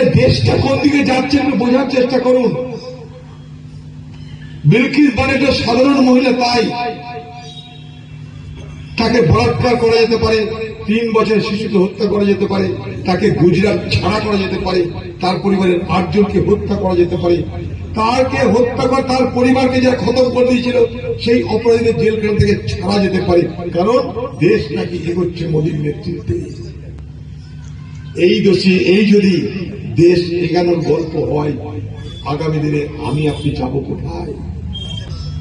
দেশটা কোন দিকে যাচ্ছে একটু বোঝার চেষ্টা করুন। বিলকিস বানেটা সাধারণ মহিলা তাই তাকে বলাৎকার করা যেতে পারে, তিন বছর শিশুকে হত্যা করা যেতে পারে, তাকে গুজরাট ছাড়া করা যেতে পারে, তার পরিবারের আটজনকে হত্যা করা যেতে পারে। তারকে হত্যা করে, তার পরিবারকে যারা খতম করে দিয়েছিল, সেই অপরাধীদের জেলখানা থেকে ছাড়া যেতে পারে। কারণ দেশ নাকি এগোচ্ছে মোদীর নেতৃত্বে। এই দোষী, এই যদি দেশ এগানোর গল্প হয়। আগামী দিনে আমি আপনি যাব কোথায়?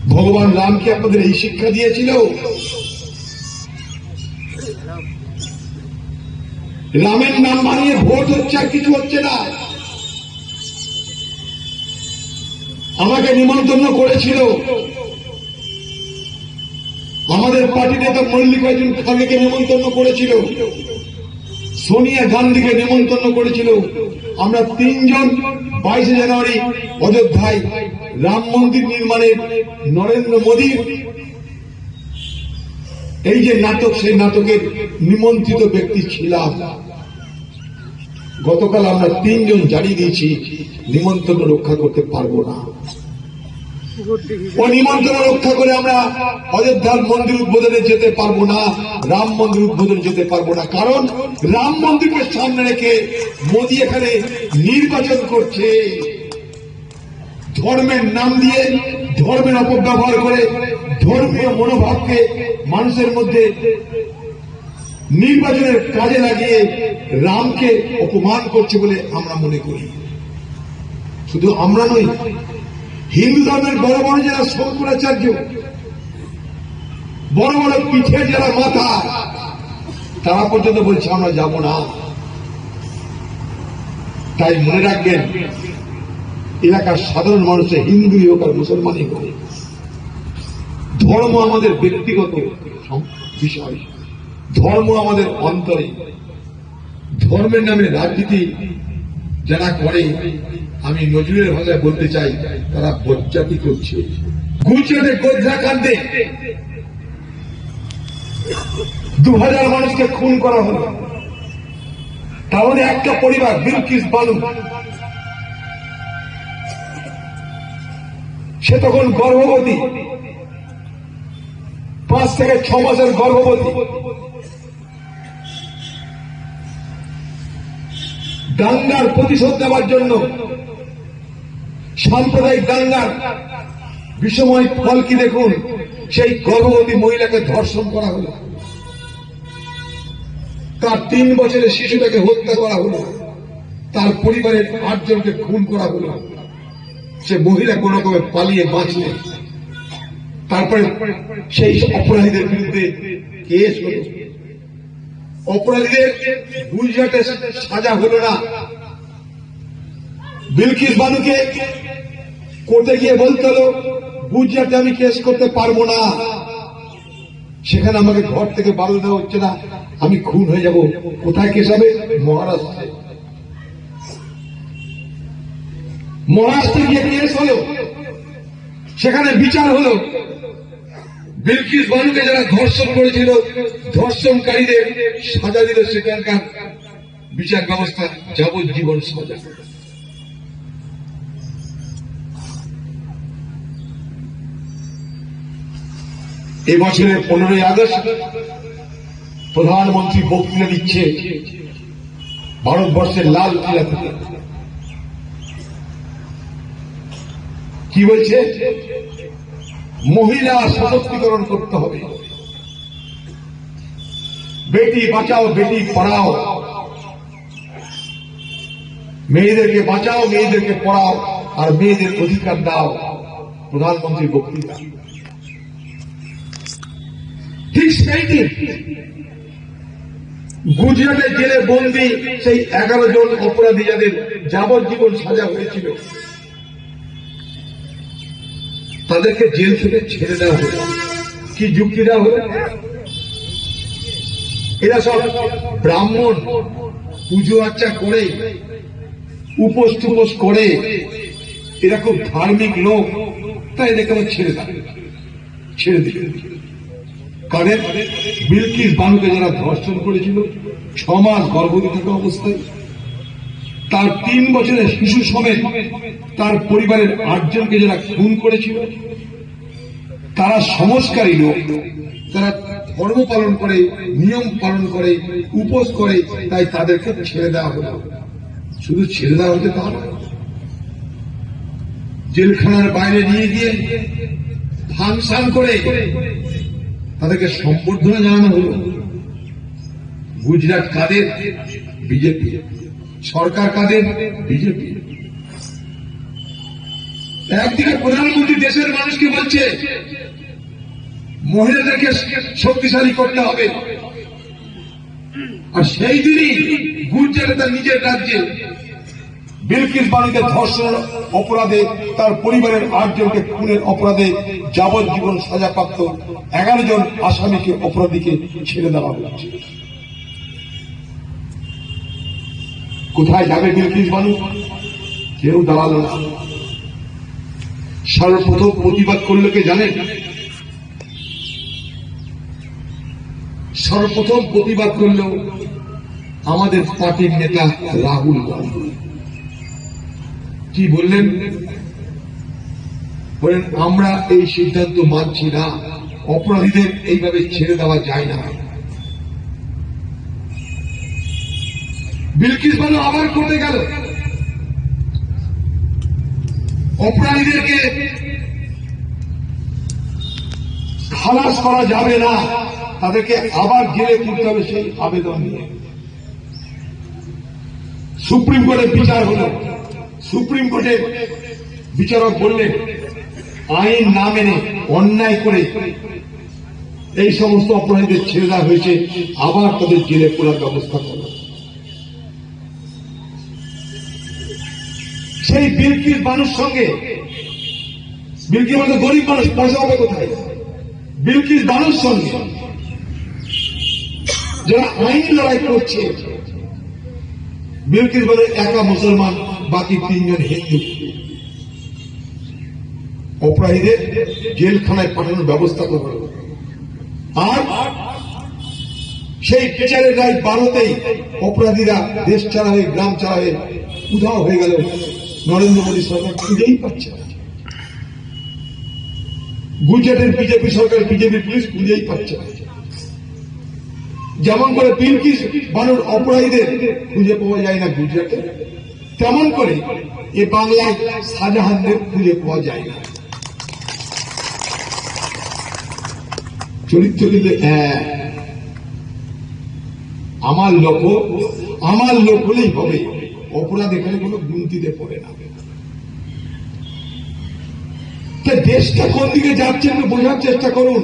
ভগবান রামকে আপনাদের এই শিক্ষা দিয়েছিল? রামের নাম মানিয়ে ভোট হচ্ছে আর কিছু হচ্ছে না। আমাকে নিমন্ত্রণ করেছিল। আমাদের পার্টি নেতা মল্লিকার্জুন খার্গেকে নিমন্ত্রণ করেছিল। সোনিয়া গান্ধীকে নিমন্ত্রণ করেছিল। আমরা তিনজন বাইশে জানুয়ারি অযোধ্যায় রাম মন্দির নির্মাণের নরেন্দ্র মোদীর এই যে নাটক, সেই নাটকের নিমন্ত্রিত ব্যক্তি ছিলাম। গতকাল আমরা তিনজন জানিয়ে দিয়েছি, নিমন্ত্রণ রক্ষা করতে পারব না। ও নিমন্ত্রণ রক্ষা করে আমরা অযোধ্যার মন্দির উদ্বোধনে যেতে পারব না, রাম মন্দির উদ্বোধনে যেতে পারব না। কারণ রাম মন্দিরকে সামনে রেখে মোদী এখানে নির্বাচন করছে। ধর্মের নাম দিয়ে ধর্মের অপব্যবহার করে ধর্মীয় মনোভাবকে মানুষের মধ্যে নির্বাচনের কাজে লাগিয়ে রামকে অপমান করছে বলে আমরা মনে করি। শুধু আমরা নই হিন্দু ধর্মের বড় বড় যারা শঙ্করাচার্য, বড় বড় পিঠের যারা মাথা তারা পর্যন্ত বলছে আমরা যাব না। তাই মনে রাখবেন, এলাকার সাধারণ মানুষে হিন্দুই হোক আর মুসলমানই হোক, ধর্ম আমাদের ব্যক্তিগত বিষয়। ধর্ম আমাদের অন্তরে। ধর্মের নামে রাজনীতি যারা করে আমি নজরুলের ভাষায় বলতে চাই, তারা বজ্জাতি করছে। গুজরাটে গোধ্রাকাণ্ডে দু হাজার মানুষকে খুন করা হলো। মধ্যে একটা পরিবার, বিলকিস বানু সে তখন গর্ভবতী। পাঁচ থেকে ছ মাসের গর্ভবতী। দাঙ্গার প্রতিশোধ নেওয়ার জন্য সাম্প্রদায়িক দাঙ্গার বিষময় ফল কি দেখুন, সেই গর্ভবতী মহিলাকে ধর্ষণ করা হলো। তার তিন বছরের শিশুটাকে হত্যা করা হলো। তার পরিবারের আটজনকে খুন করা হলো। সে মহিলা কোন রকমে পালিয়ে বাঁচলেন তারপরে সেই অপরাধীদের বিরুদ্ধে কেস হলো। অপরাধীদের গুজরাটে সাজা হলো না। বিলকিস বানুকে কোর্টে গিয়ে বলতে হলো, গুজরাটে আমি কেস করতে পারব না। সেখানে আমাকে ঘর থেকে বারো দেওয়া হচ্ছে না। আমি খুন হয়ে যাব। কোথায় কেস হবে? মহারাষ্ট্রে। মহারাষ্ট্রে গিয়ে কেস হলো। সেখানে বিচার হলো। বিলকিস বানুকে যারা ধর্ষণ করেছিল, ধর্ষণকারীদের সাজা দিল সেখানকার বিচার ব্যবস্থা যাবজ্জীবন সাজা। এই বছরের পনেরোই আগস্ট প্রধানমন্ত্রী বক্তৃতা দিচ্ছে ভারতবর্ষের লাল কিলা থেকে। কি বলছে? মহিলা সশক্তিকরণ করতে হবে। বেটি বাঁচাও, বেটি পড়াও। মেয়েদেরকে বাঁচাও, মেয়েদেরকে পড়াও, আর মেয়েদের অধিকার দাও। প্রধানমন্ত্রী বক্তৃতা। ঠিক সেই দিন গুজরাটের জেলে বন্দি সেই এগারো জন অপরাধী যাদের যাবজ্জীবন সাজা হয়েছিল। তাদেরকে জেল থেকে ছেড়ে দেওয়া হলো। কি যুক্তি দেওয়া হলো? এরা সব ব্রাহ্মণ, পুজো আর্চা করে, উপোস টুপোস করে। এরা খুব ধার্মিক লোক, তাই এদেরকে আমরা ছেড়ে দেয় ছেড়ে দিল কাদের বিলকিস বানুকে যারা ধর্ষণ করেছিল, ছ মাস গর্ভবতী থাকা অবস্থায় তার তিন বছরের শিশু সমেত তার পরিবারের আটজনকে যারা খুন করেছিল, তারা সংস্কারী লোক তারা ধর্ম পালন করে, নিয়ম পালন করে, উপোস করে, তাই তাদেরকে ছেড়ে দেওয়া হলো শুধু ছেড়ে দেওয়া হতে নয়। জেলখানার বাইরে নিয়ে গিয়ে ফাংশন করে তাদেরকে সম্বর্ধনা জানানো হলো। গুজরাট কাদের? বিজেপি। সরকার কাদের? বিজেপি। একদিকে প্রধানমন্ত্রী দেশের মানুষকে বলছে, মহিলাদেরকে শক্তিশালী করতে হবে। আর সেই দিনই গুজরাটে তার নিজের রাজ্যে বিলকিস বাণীকে ধর্ষণের অপরাধে তার পরিবারের আটজনকে খুনের অপরাধে যাবজ্জীবন সাজাপ্রাপ্ত এগারো জন আসামিকে অপরাধীকে ছেড়ে দেওয়া হচ্ছে কোথায় যাবে বিলকিস বানু কেউ দাঁড়াল না। সর্বপ্রথম প্রতিবাদ করল কে জানেন সর্বপ্রথম প্রতিবাদ করল আমাদের পার্টির নেতা রাহুল গান্ধী। কি বললেন? বলেন, আমরা এই সিদ্ধান্ত মানছি না। অপরাধীদের এইভাবে ছেড়ে দেওয়া যায় না। বিলকিস বানু আবার কোর্টে গেল। অপরাধীদেরকে খালাস করা যাবে না। তাদেরকে আবার জেলে তুলতে হবে সেই আবেদন নিয়ে। সুপ্রিম কোর্টের বিচার হলো। সুপ্রিম কোর্টে বিচারক বললেন, আইন না মেনে অন্যায় করে এই সমস্ত অপরাধীদের ছেড়ে দেওয়া হয়েছে, আবার তাদের জেলে পোড়ার ব্যবস্থা করো। সেই বিলকির মানুষ সঙ্গে, বিলকির মানে গরিব মানুষ পয়সা হবে কোথায়? বিলকির মানুষ সঙ্গে, যারা আইন লড়াই করছে, বিলকির বলে একা মুসলমান বাকি তিনজন হিন্দু অপরাধীদের জেলখানায় পাঠানোর ব্যবস্থা করবে। আর সেই বিচারের রায় বারোতেই অপরাধীরা দেশ ছাড়া হয়ে গ্রাম ছাড়া হয়ে উধাও হয়ে গেল। নরেন্দ্র মোদী সরকার খুঁজেই পাচ্ছে গুজরাটের বিজেপি সরকার, বিজেপি পুলিশ খুঁজেই পাচ্ছে যেমন করে পিলকিস বানুর অপরাধীদের খুঁজে পাওয়া যায় না গুজরাটে। তেমন করে এ বাংলায় শাহজাহানদের খুঁজে পাওয়া যায় না। চরিত্র কিন্তু আমার লোক আমার লোক হলেই হবে। অপরাধ এখানে কোনো গুনতিতে পড়ে না। দেশটা কোন দিকে যাচ্ছে একটু বোঝার চেষ্টা করুন।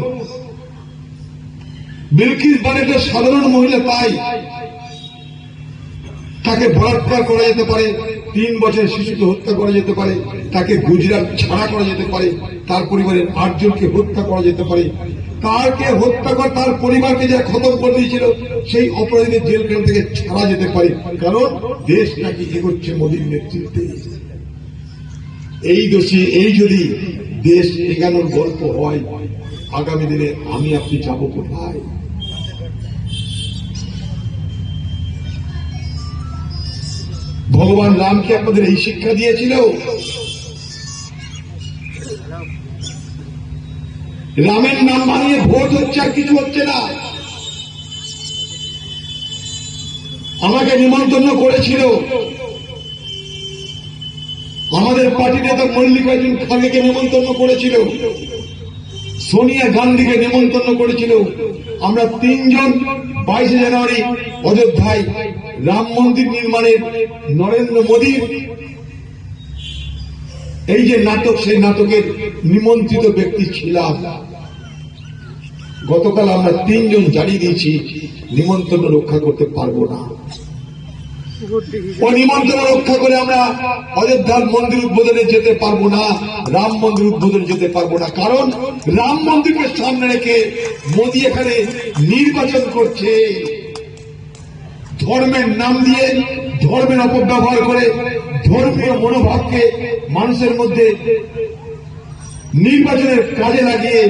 বিলকিস বানেটা সাধারণ মহিলা তাই তাকে বলাৎকার করা যেতে পারে, তিন বছরের শিশুকে হত্যা করা যেতে পারে, তাকে গুজরাট ছাড়া করা যেতে পারে, তার পরিবারের আটজনকে হত্যা করা যেতে পারে। তারকে হত্যা করে, তার পরিবারকে যা খতম করে দিয়েছিল, সেই অপরাধীদের জেলখানা থেকে ছাড়া যেতে পারে। কারণ দেশ নাকি এগোচ্ছে মোদীর নেতৃত্বে। এই দোষী, এই যদি দেশ এগানোর গল্প হয়, আগামী দিনে আমি আপনি যাব কোথায়? ভগবান রামকে আপনাদের এই শিক্ষা দিয়েছিল? রামের নাম বানিয়ে ভোট হচ্ছে আর কিছু হচ্ছে না। আমাকে নিমন্ত্রণ করেছিল। আমাদের পার্টি নেতা মল্লিকার্জুন খাগেকে নিমন্ত্রণ করেছিল। সোনিয়া গান্ধীকে নিমন্ত্রণ করেছিল। আমরা তিনজন বাইশে জানুয়ারি অযোধ্যায় রাম মন্দির নির্মাণের নরেন্দ্র মোদীর এই যে নাটক, সেই নাটকের নিমন্ত্রিত ব্যক্তি ছিলাম। গতকাল আমরা তিনজন জানিয়ে দিয়েছি, নিমন্ত্রণ রক্ষা করতে পারব না। নিমন্ত্রণ রক্ষা করে আমরা অযোধ্যার মন্দির উদ্বোধনে যেতে পারব না রাম মন্দির উদ্বোধনে যেতে পারব না। কারণ রাম মন্দিরকে সামনে রেখে মোদী এখানে নির্বাচন করছে। ধর্মের নাম দিয়ে ধর্মের অপব্যবহার করে ধর্মীয় মনোভাবকে মানুষের মধ্যে নির্বাচনের কাজে লাগিয়ে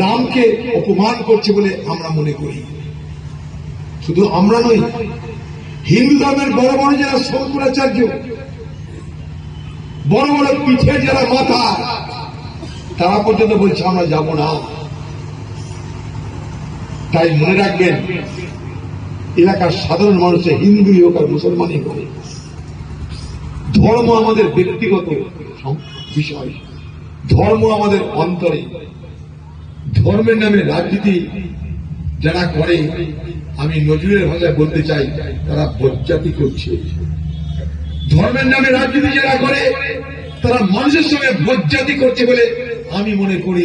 রামকে অপমান করছে বলে আমরা মনে করি। শুধু আমরা নই হিন্দু ধর্মের বড় বড় যারা শঙ্করাচার্য, বড় বড় পিঠের যারা মাথা, তারা পর্যন্ত বলছে আমরা যাব না। তাই মনে রাখবেন, এলাকার সাধারণ মানুষের হিন্দুই হোক আর মুসলমানই হোক, ধর্ম আমাদের ব্যক্তিগত বিষয়। ধর্ম আমাদের অন্তরে। ধর্মের নামে রাজনীতি যারা করে আমি নজরুলের ভাষায় বলতে চাই, তারা বজ্জাতি করছে। ধর্মের নামে রাজনীতি যারা করে, তারা মানুষের সঙ্গে বজ্জাতি করছে বলে আমি মনে করি।